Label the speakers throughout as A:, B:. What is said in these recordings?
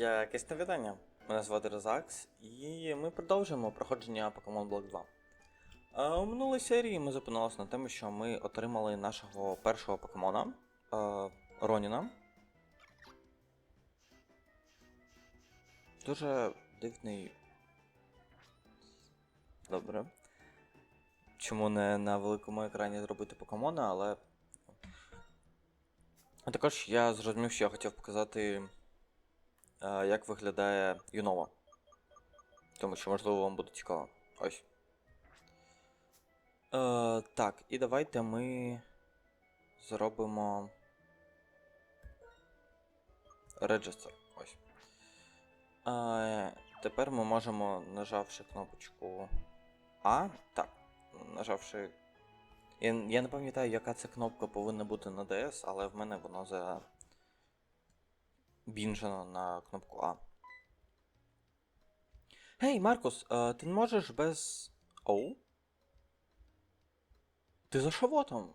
A: Якесь навідання. Мене звати Резакс, і ми продовжуємо проходження Pokemon Block 2. Е, У минулій серії ми зупинилися на тому, що ми отримали нашого першого покемона е, Роніна. Дуже дивний. Добре. Чому не на великому екрані зробити покемона, але. А також я зрозумів, що я хотів показати, як виглядає Юнова. Тому що, можливо, вам буде цікаво. Ось. Е, так, і давайте ми зробимо. Register. Ось. Е, тепер ми можемо, нажавши кнопочку А. Так. Нажавши. Я, я не пам'ятаю, яка ця кнопка повинна бути на DS, але в мене воно за. Бінжено на кнопку А. Гей, Маркус, е, ти не можеш без. Оу? Ти за шавотом?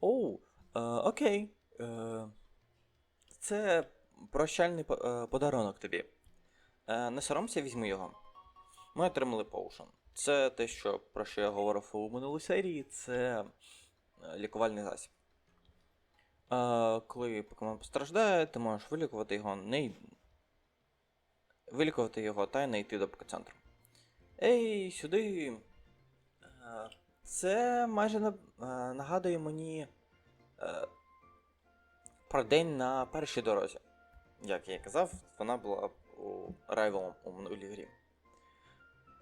A: Оу, е, окей. Е, це прощальний подарунок тобі. Е, не соромся, візьми його. Ми отримали поушен. Це те, що, про що я говорив у минулій серії, це лікувальний засіб. Коли покемон постраждає, ти можеш вилікувати його, не вилікувати його та й не йти до покецентру. Ей, сюди. Е, Це майже е, нагадує мені е, про день на першій дорозі. Як я і казав, вона була у Rival у минулій грі.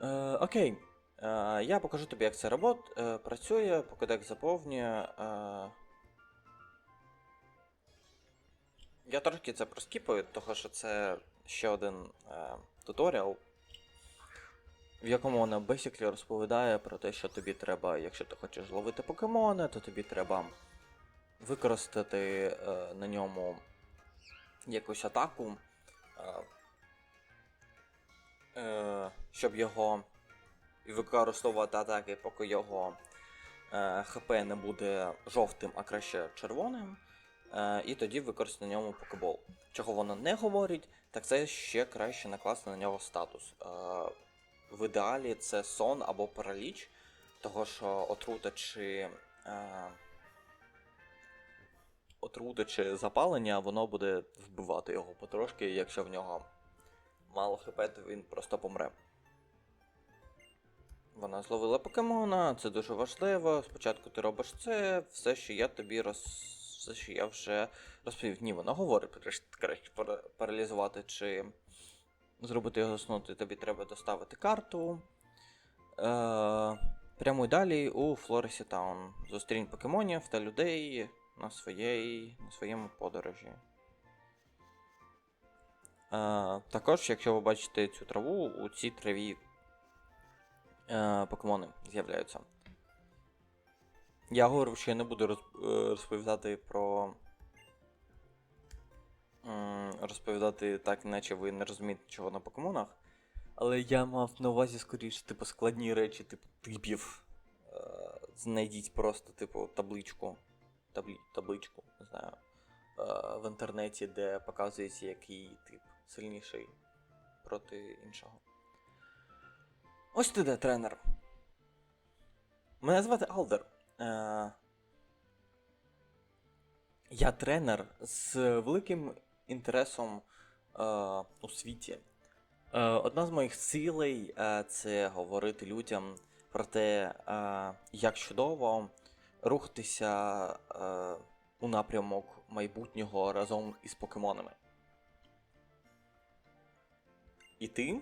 A: Е, окей. Е, я покажу тобі, як це робот, працює, покидек заповнює. Е... Я трошки це проскіпаю, тому що це ще один е, туторіал, в якому вона basically розповідає про те, що тобі треба, якщо ти хочеш зловити покемона, то тобі треба використати е, на ньому якусь атаку, е, е, щоб його використовувати атаки, поки його е, ХП не буде жовтим, а краще червоним. Е, і тоді використати на ньому покебол. Чого воно не говорить, так це ще краще накласти на нього статус. Е, в ідеалі це сон або параліч, того що отрута чи. Е, отрута чи запалення, воно буде вбивати його потрошки, якщо в нього мало хп, то він просто помре. Вона зловила покемона, це дуже важливо. Спочатку ти робиш це, все, що я тобі роз... все, що я вже розповів. Ні, вона говорить, краще, паралізувати чи зробити його заснути, тобі треба доставити карту. Е... Прямуй далі у Флоресі Таун. Зустрінь покемонів та людей на, своєї... на своєму подорожі. Е... Також, якщо ви бачите цю траву, у цій траві е, покемони з'являються. Я говорив, що я не буду е, розповідати про. Розповідати так, наче ви не розумієте, чого на покемонах. Але я мав на увазі скоріше, типу, складні речі, типу, типів. Е, Знайдіть просто, типу, табличку. Таблі, табличку, не знаю. е, В інтернеті, де показується, який тип сильніший проти іншого. Ось ти де, тренер. Мене звати Алдер. Е, я тренер з великим інтересом е, у світі. Е, одна з моїх цілей е, це говорити людям про те, е, як чудово рухатися е, у напрямок майбутнього разом із покемонами. І ти?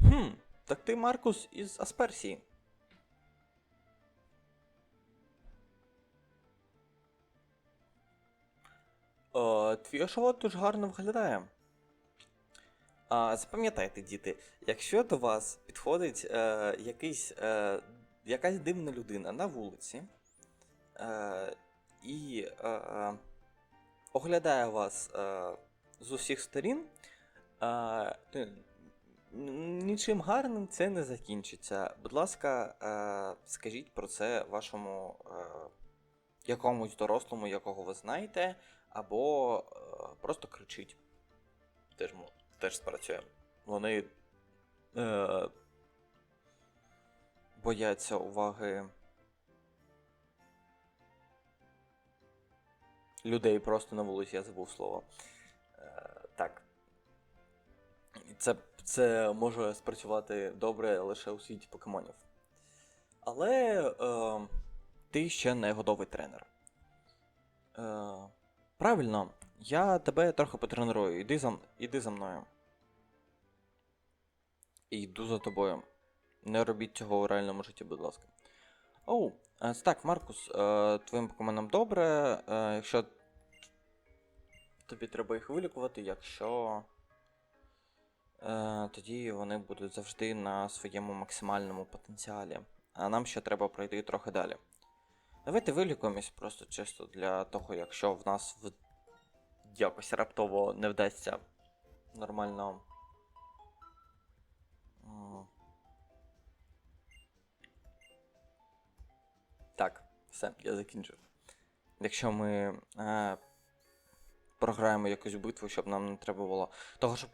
A: Хм, так ти Маркус із Асперсії. О, твій ошолот дуже гарно виглядає. А, запам'ятайте, діти, якщо до вас підходить е, якийсь, е, якась дивна людина на вулиці е, і е, оглядає вас е, з усіх сторін, е, нічим гарним це не закінчиться. Будь ласка, е, скажіть про це вашому е, якомусь дорослому, якого ви знаєте, або е, просто кричіть. Теж теж спрацює. Вони е, бояться уваги людей просто на вулиці, я забув слово. Е, так. Це, це може спрацювати добре лише у світі покемонів. Але е, ти ще не готовий тренер. Е, правильно, я тебе трохи потренирую. Іди за, іди за мною. І йду за тобою. Не робіть цього у реальному житті, будь ласка. Оу, е, так, Маркус, е, твоїм покемонам добре. Е, якщо тобі треба їх вилікувати, якщо. Тоді вони будуть завжди на своєму максимальному потенціалі. А нам ще треба пройти трохи далі. Давайте вилікуємось просто чисто для того, якщо в нас в... якось раптово не вдасться нормально. Так, все, я закінчив. Якщо ми е, програємо якусь битву, щоб нам не треба було. Того, що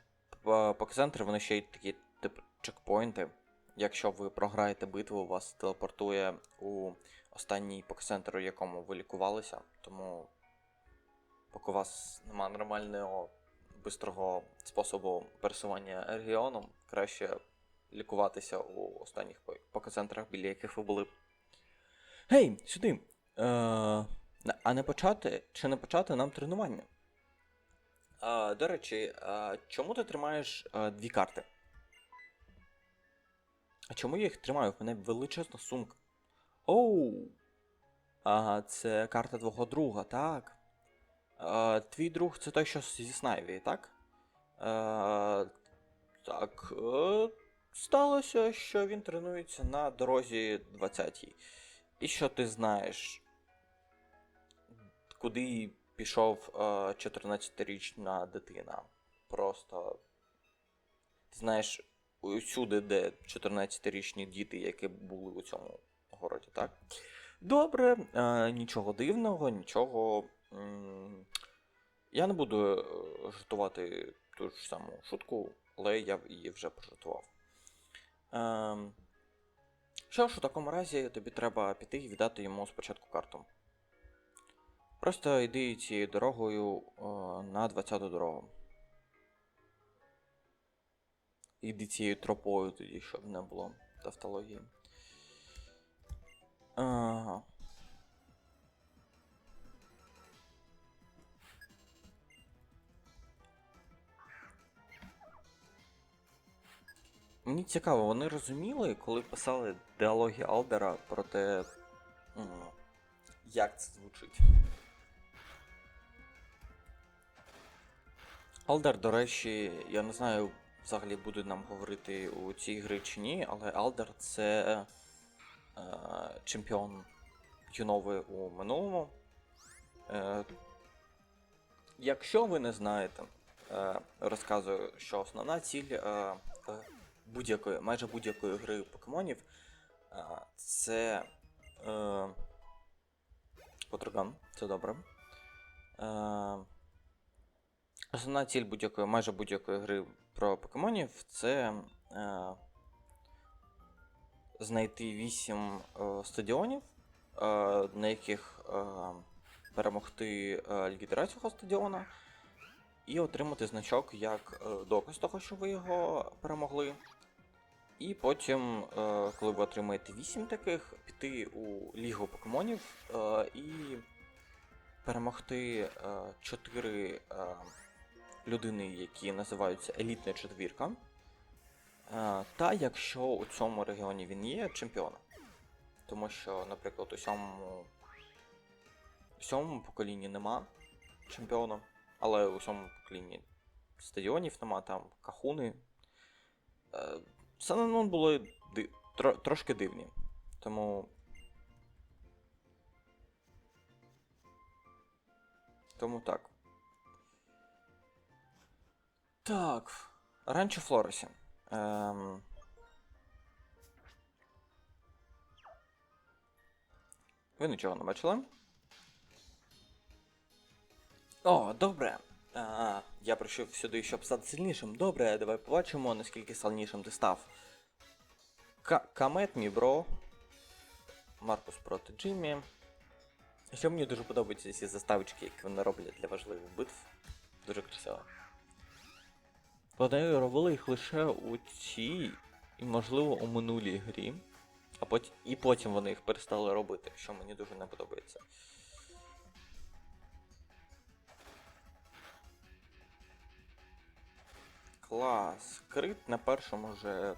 A: е, покцентри, вони ще й такі типу чекпоінти. Якщо ви програєте битву, вас телепортує у останній покцентр, у якому ви лікувалися. Тому поки у вас немає нормального бистрого способу пересування регіоном, краще лікуватися у останніх по- покцентрах, біля яких ви були. Гей, сюди! Е, а не почати чи не почати нам тренування? Е, до речі, е, чому ти тримаєш е, дві карти? А чому я їх тримаю? В мене величезна сумка. Оу! Ага, це карта твого друга, так. Е, твій друг це той, що зі Снайві, так? Е, так. Е, сталося, що він тренується на дорозі 20-й. І що ти знаєш, куди пішов е, 14-річна дитина? Просто. Ти знаєш, усюди, де 14-річні діти, які були у цьому городі, так? Добре, е, нічого дивного, нічого. Я не буду е, жартувати ту ж саму шутку, але я її вже пожартував. Ем, що ж, у такому разі тобі треба піти і віддати йому спочатку карту. Просто йди цією дорогою е, на 20-ту дорогу. Іди цією тропою тоді, щоб не було тавтології. Ага. Мені цікаво, вони розуміли, коли писали діалоги Алдера про те, як це звучить. Алдер, до речі, я не знаю, взагалі буде нам говорити у цій грі чи ні, але Алдер це е, чемпіон Юнови у минулому. Е, якщо ви не знаєте, е, розказую, що основна ціль е, будь-якої, майже будь-якої гри покемонів е, це е, Потроган, це добре. Е, Основна ціль будь-якої, майже будь-якої гри про покемонів це е, знайти 8 е, стадіонів, е, на яких е, перемогти е, лідера цього стадіона, і отримати значок як е, доказ того, що ви його перемогли. І потім, е, коли ви отримаєте 8 таких, піти у Лігу покемонів е, і перемогти 4 людини, які називаються елітна четвірка. Е, Та якщо у цьому регіоні він є чемпіоном. Тому що, наприклад, у сьомому, у сьомому поколінні нема чемпіона, але у сьомому поколінні стадіонів нема, там кахуни. Е, Сананон були ди- тро- трошки дивні. Тому. Тому так. Так. Ранчо Флоресі. Ем... Ви нічого не бачили? О, добре. А, я прийшов сюди, щоб стати сильнішим. Добре, давай побачимо, наскільки сильнішим ти став. Ка- Камет, мій бро. Маркус проти Джиммі. Що мені дуже подобаються ці заставочки, які вони роблять для важливих битв. Дуже красиво. Вони робили їх лише у цій і, можливо, у минулій грі. А потім, і потім вони їх перестали робити, що мені дуже не подобається. Клас. Крит на першому же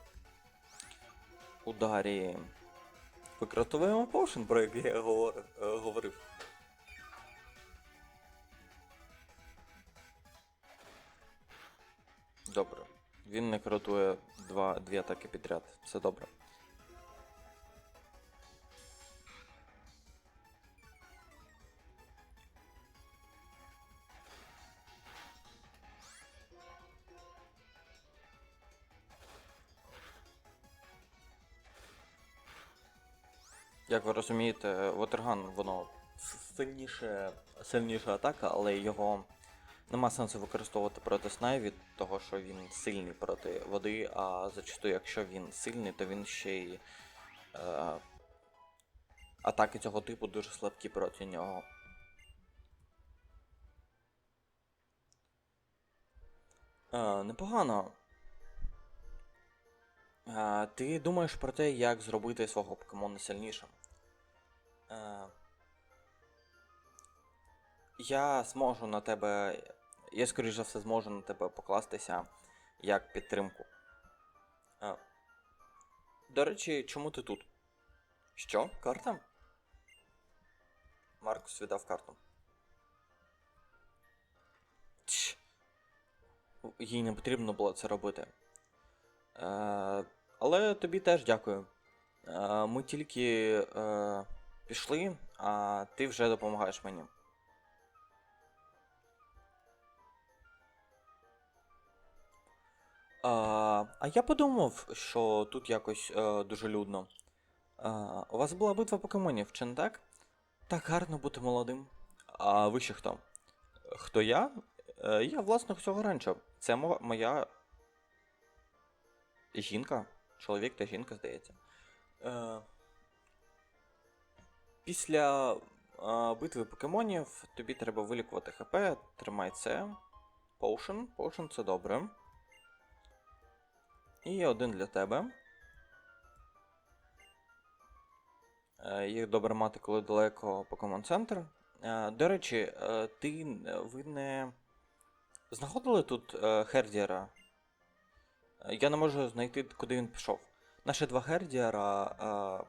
A: ударі. Викратовуємо поушен, про який я говор- говорив. Він не кратує два, дві атаки підряд. Все добре. Як ви розумієте, Вотерган, воно сильніше, сильніша атака, але його нема сенсу використовувати проти Снай від того, що він сильний проти води, а зачасту, якщо він сильний, то він ще й е, атаки цього типу дуже слабкі проти нього. Е, непогано. Е, ти думаєш про те, як зробити свого покемона сильнішим. Е, я зможу на тебе. Я, скоріш за все, зможу на тебе покластися як підтримку. Е, до речі, чому ти тут? Що? Карта? Маркус віддав карту. Тш. Їй не потрібно було це робити. Е, але тобі теж дякую. Е, ми тільки е, пішли, а ти вже допомагаєш мені. А, а я подумав, що тут якось е, дуже людно. Е, у вас була битва покемонів, чи не так? Так гарно бути молодим. А ви ще хто? Хто я? Е, я власник цього ранчо. Це моя жінка. Чоловік та жінка, здається. Е, після е, битви покемонів тобі треба вилікувати ХП, тримай це. Поушен. Поушен це добре. І один для тебе. Е, Їх добре мати, коли далеко Покемон Центр. До речі, е, ти ви не знаходили тут е, Хердіара? Е, Я не можу знайти, куди він пішов. Наші два Хердіара е,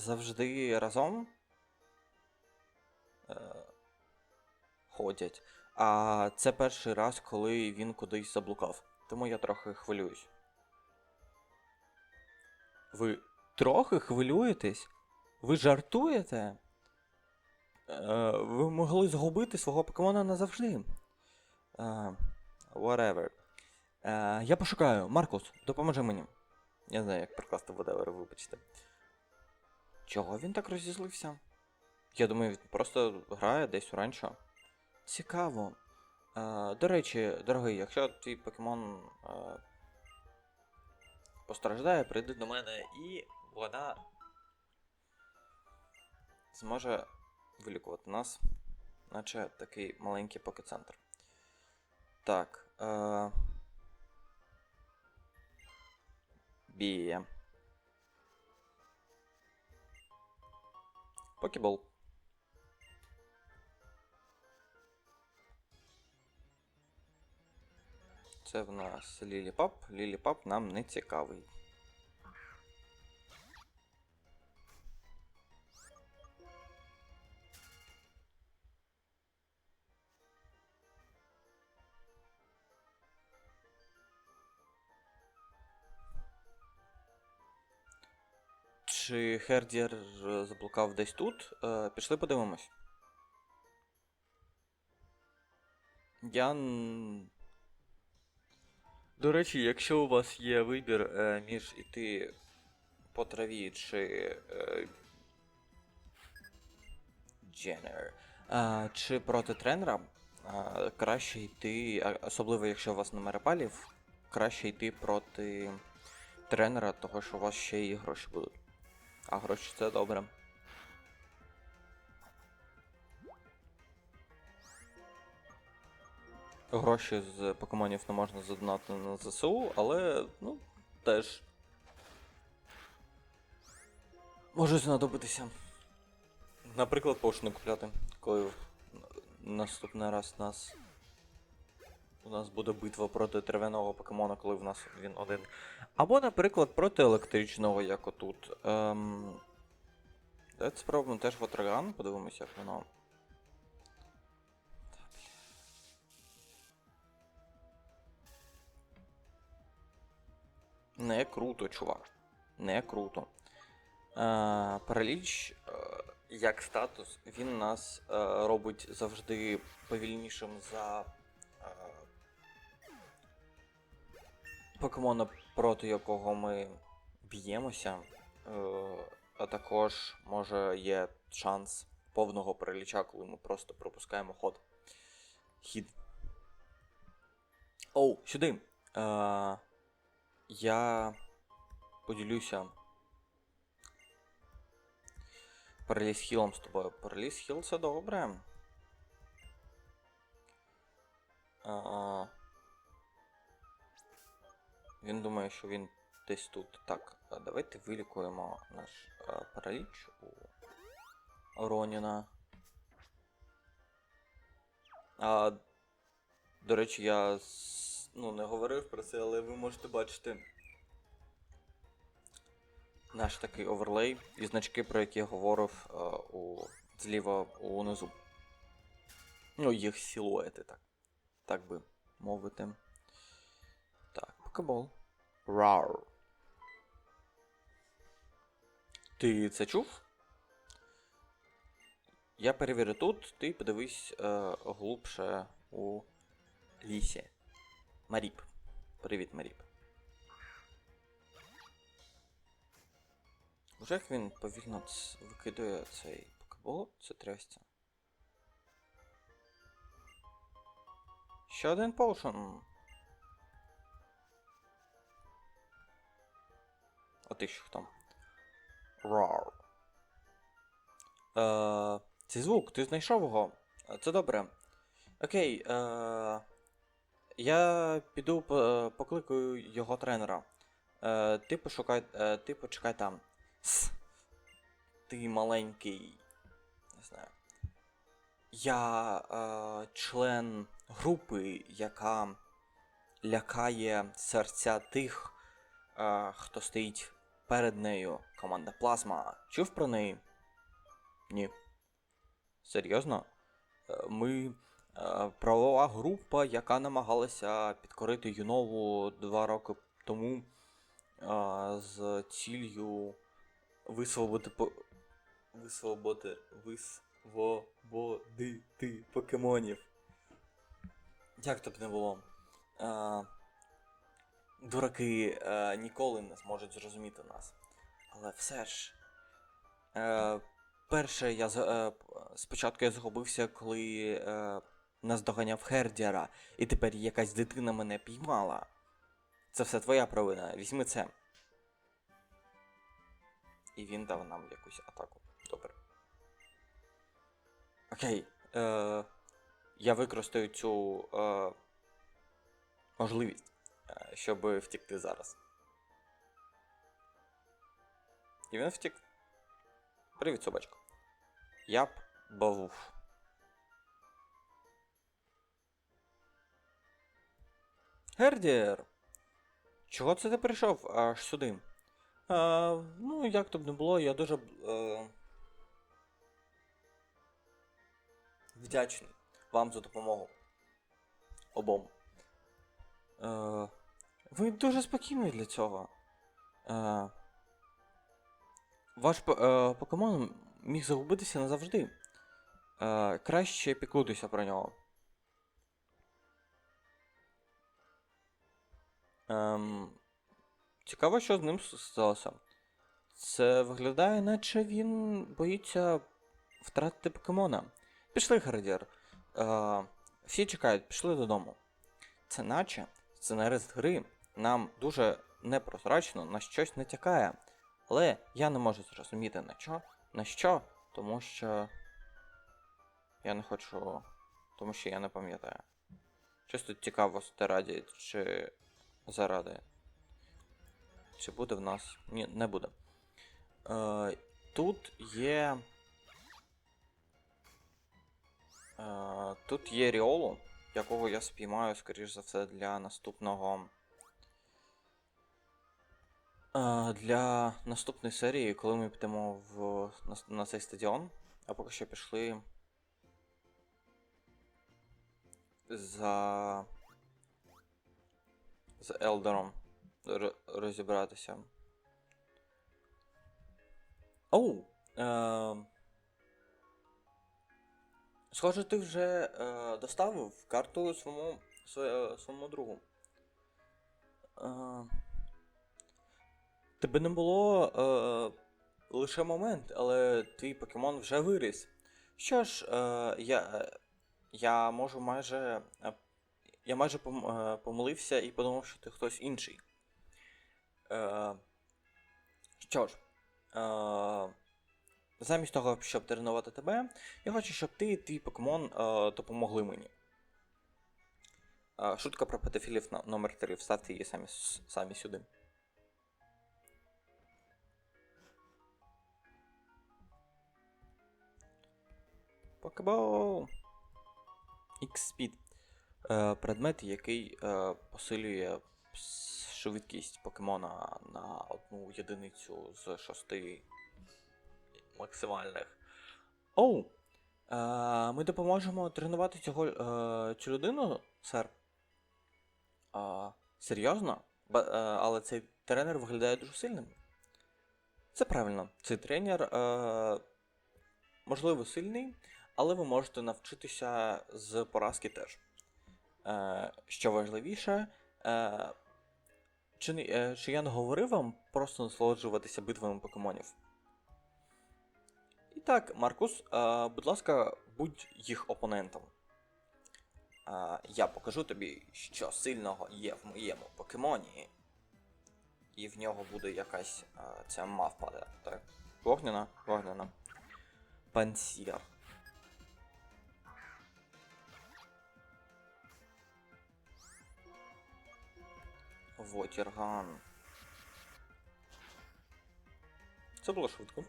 A: завжди разом ходять. А це перший раз, коли він кудись заблукав. Тому я трохи хвилююсь. Ви трохи хвилюєтесь? Ви жартуєте? Е, ви могли згубити свого покемона назавжди. Е, whatever. Е, я пошукаю. Маркус, допоможи мені. Я знаю, як прикласти whatever, вибачте. Чого він так розізлився? Я думаю, він просто грає десь у ранчо. Цікаво. Е, до речі, дорогий, якщо твій покемон е, постраждає, прийди до мене і вона зможе вилікувати нас, наче такий маленький покецентр. Так. Е... Бія. Покебол. Це в нас Ліліпап. Ліліпап нам не цікавий. Чи Хердір е, заблукав десь тут? Е, пішли подивимось. Я. До речі, якщо у вас є вибір е, між іти по траві чи. Дженер, чи проти тренера, краще йти, особливо якщо у вас немає палів, краще йти проти тренера, того що у вас ще і гроші будуть. А гроші це добре. Гроші з покемонів не можна задонати на ЗСУ, але, ну, теж. Може знадобитися. Наприклад, пошту купляти, коли наступний раз нас. У нас буде битва проти трав'яного покемона, коли в нас він один. Або, наприклад, проти електричного, як отут. Ем... Давайте спробуємо теж Ватраган, подивимося, як воно. Не круто, чувак. Не круто. Е, параліч, е, як статус, він нас е, робить завжди повільнішим за е, покемона, проти якого ми б'ємося. Е, а також може є шанс повного параліча, коли ми просто пропускаємо ход. Хід. Оу, сюди. Е, я поділюся параліз хілом з тобою. Параліз хіл це добре. А, він думає, що він десь тут. Так, давайте вилікуємо наш а, параліч у Роніна. А, до речі, я с- ну, не говорив про це, але ви можете бачити наш такий оверлей і значки, про які я говорив е, у, зліва унизу. Ну, їх силуети, так. Так би мовити. Так, покебол. Рар. Ти це чув? Я перевірю тут, ти подивись е, глубше у лісі. Маріп. Привіт, Маріп. Вже як він повільно викидує цей покебол, це трясця. Ще один поушен. А ти що там? Рар. Е, цей звук, ти знайшов його? Е, Це добре. Окей, е, я піду покликаю його тренера. Е, ти пошукай, е, ти почекай там. С. Ти маленький. Не знаю. Я е, член групи, яка лякає серця тих, е, хто стоїть перед нею. Команда Плазма. Чув про неї? Ні. Серйозно? Е, Ми правова група, яка намагалася підкорити Юнову два роки тому е, з ціллю висвободити висвободи... висвободити покемонів. Як то б не було? Е, дураки е, ніколи не зможуть зрозуміти нас. Але все ж. Е, перше, я е, спочатку я загубився, коли е, нас доганяв Хердіара, і тепер якась дитина мене піймала. Це все твоя провина. Візьми це. І він дав нам якусь атаку. Добре. Окей. Е, я використаю цю е, можливість, е, щоб втікти зараз. І він втік. Привіт, собачко. Я б бавув. Гердір! Чого це ти прийшов аж сюди? А, ну, як то б не було, я дуже. Е... Вдячний вам за допомогу. Обом. Е... Ви дуже спокійний для цього. Е... Ваш е, покемон міг загубитися назавжди. Е... Краще піклуйтеся про нього. Ем... Цікаво, що з ним сталося. Це виглядає, наче він боїться втратити покемона. Пішли, Гардіар. Е, Всі чекають, пішли додому. Це наче сценарист гри нам дуже непрозрачно на щось натякає. Але я не можу зрозуміти на що, на що, тому що я не хочу. Тому що я не пам'ятаю. Чисто цікаво раді, чи заради. Чи буде в нас. Ні, не буде. Е, тут є. Е, тут є Ріолу, якого я спіймаю, скоріш за все, для наступного. Е, для наступної серії, коли ми підемо в, на, на цей стадіон. А поки що пішли. За. З Елдером розібратися. Оу! Е- схоже, ти вже е- доставив карту своєму, своє- своєму другу. Е- тебе не було е- лише момент, але твій покемон вже виріс. Що ж, е- я, е, я можу майже. Я майже пом- е, помилився і подумав, що ти хтось інший. Е, що ж, е, замість того, щоб тренувати тебе, я хочу, щоб ти і твій покемон допомогли мені. Шутка про педофілів номер 3. Вставте її самі, самі сюди. Покебол! X-Speed. Е, предмет, який е, посилює швидкість покемона на одну єдиницю з шести максимальних. Оу! Е, ми допоможемо тренувати цього, цю людину, сер. Серйозно? Але цей тренер виглядає дуже сильним. Це правильно. Цей тренер, можливо, сильний, але ви можете навчитися з поразки теж. Е, що важливіше, е, чи, е, чи я не говорив вам просто насолоджуватися битвами покемонів? І так, Маркус, будь ласка, будь їх опонентом. Я покажу тобі, що сильного є в моєму покемоні. І в нього буде якась ця мавпа, так? Вогняна, вогняна. Пансір. Вотерган. Це було швидко.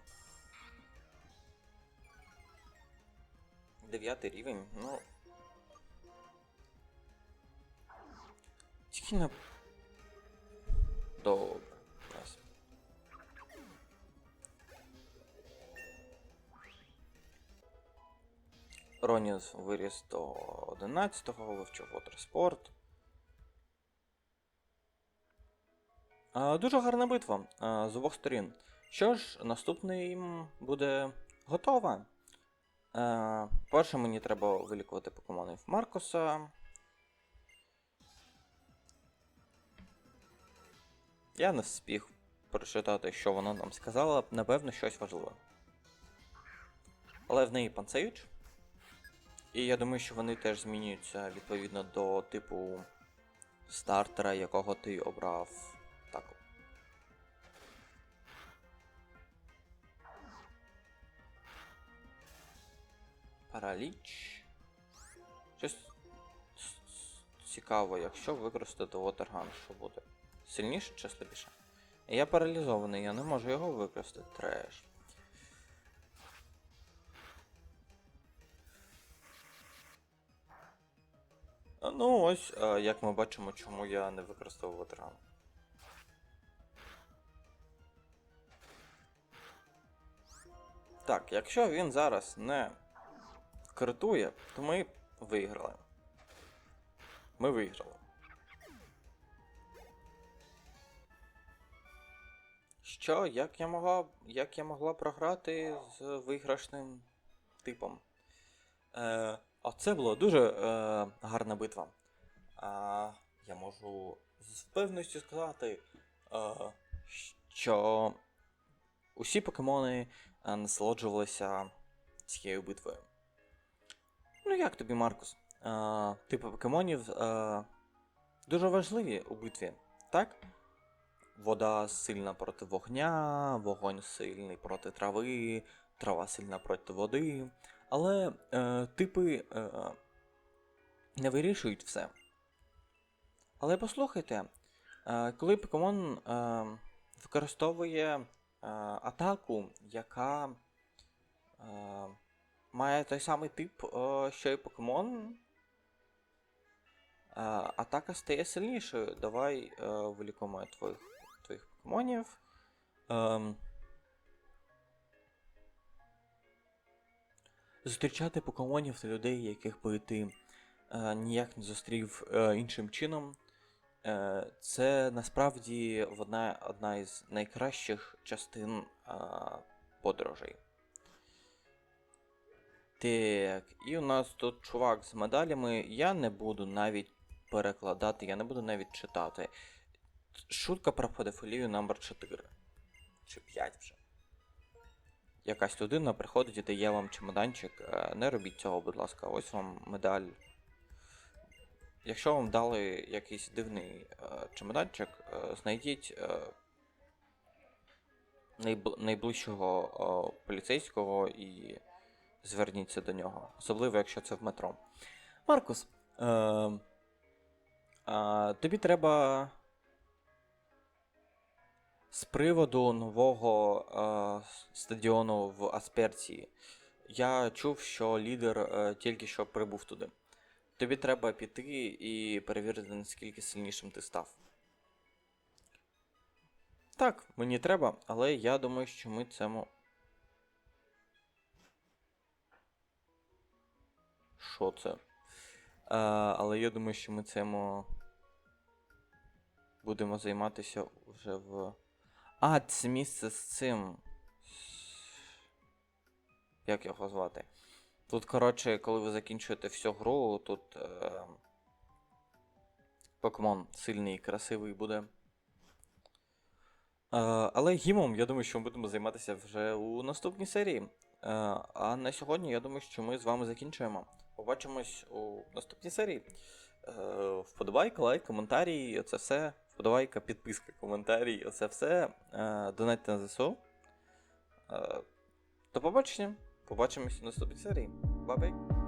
A: Дев'ятий рівень, ну. Тільки не. Добре. Роніс виріс до 11-го, вивчив Watersport. Дуже гарна битва з обох сторін. Що ж, наступний буде готова. Перше мені треба вилікувати покемонів Маркуса. Я не встиг прочитати, що вона нам сказала, напевно, щось важливе. Але в неї панцеюч. І я думаю, що вони теж змінюються відповідно до типу стартера, якого ти обрав. Параліч. Щось цікаво, якщо використати Watergun, що буде? Сильніше чи слабіше? Я паралізований, я не можу його використати. Треш. Ну ось, е, як ми бачимо, чому я не використовував Watergun. Так, якщо він зараз не критує, то ми виграли. Ми виграли. Що, як я могла, як я могла програти з виграшним типом? Е, а це була дуже е, гарна битва. А, я можу з впевненістю сказати, е, що усі покемони е, насолоджувалися цією битвою. Ну як тобі, Маркус? е, типи покемонів е, дуже важливі у битві, так? Вода сильна проти вогня, вогонь сильний проти трави, трава сильна проти води. Але е, типи е, не вирішують все. Але послухайте, е, коли покемон е, використовує е, атаку, яка е, має той самий тип, е, що і покемон, е, атака стає сильнішою. Давай е, вилікуємо твоїх, твоїх покемонів. Ем, Зустрічати покемонів та людей, яких би ти ніяк не зустрів іншим чином. Це насправді одна, одна із найкращих частин подорожей. Так, і у нас тут чувак з медалями. Я не буду навіть перекладати, я не буду навіть читати. Шутка про педофілію номер 4. Чи 5 вже. Якась людина приходить і дає вам чемоданчик. Е, Не робіть цього, будь ласка, ось вам медаль. Якщо вам дали якийсь дивний е, чемоданчик, е, знайдіть найбл- найближчого поліцейського і зверніться до нього. Особливо, якщо це в метро. Маркус, е, е, тобі треба з приводу нового е, стадіону в Асперції. Я чув, що лідер е, тільки що прибув туди. Тобі треба піти і перевірити, наскільки сильнішим ти став. Так, мені треба, але я думаю, що ми це. Що це? Е, але я думаю, що ми цим будемо займатися вже в. А, це місце з цим. Як його звати? Тут, коротше, коли ви закінчуєте всю гру, тут е... покемон сильний і красивий буде. Е, але гімом, я думаю, що ми будемо займатися вже у наступній серії. Е, а на сьогодні я думаю, що ми з вами закінчуємо. Побачимось у наступній серії. Е, вподобайка, лайк, коментарі, це все. Вподобайка, підписка, коментарі, оце все. Донайте донатьте на ЗСУ. Е, до побачення. Побачимось у наступній серії. Бай-бай.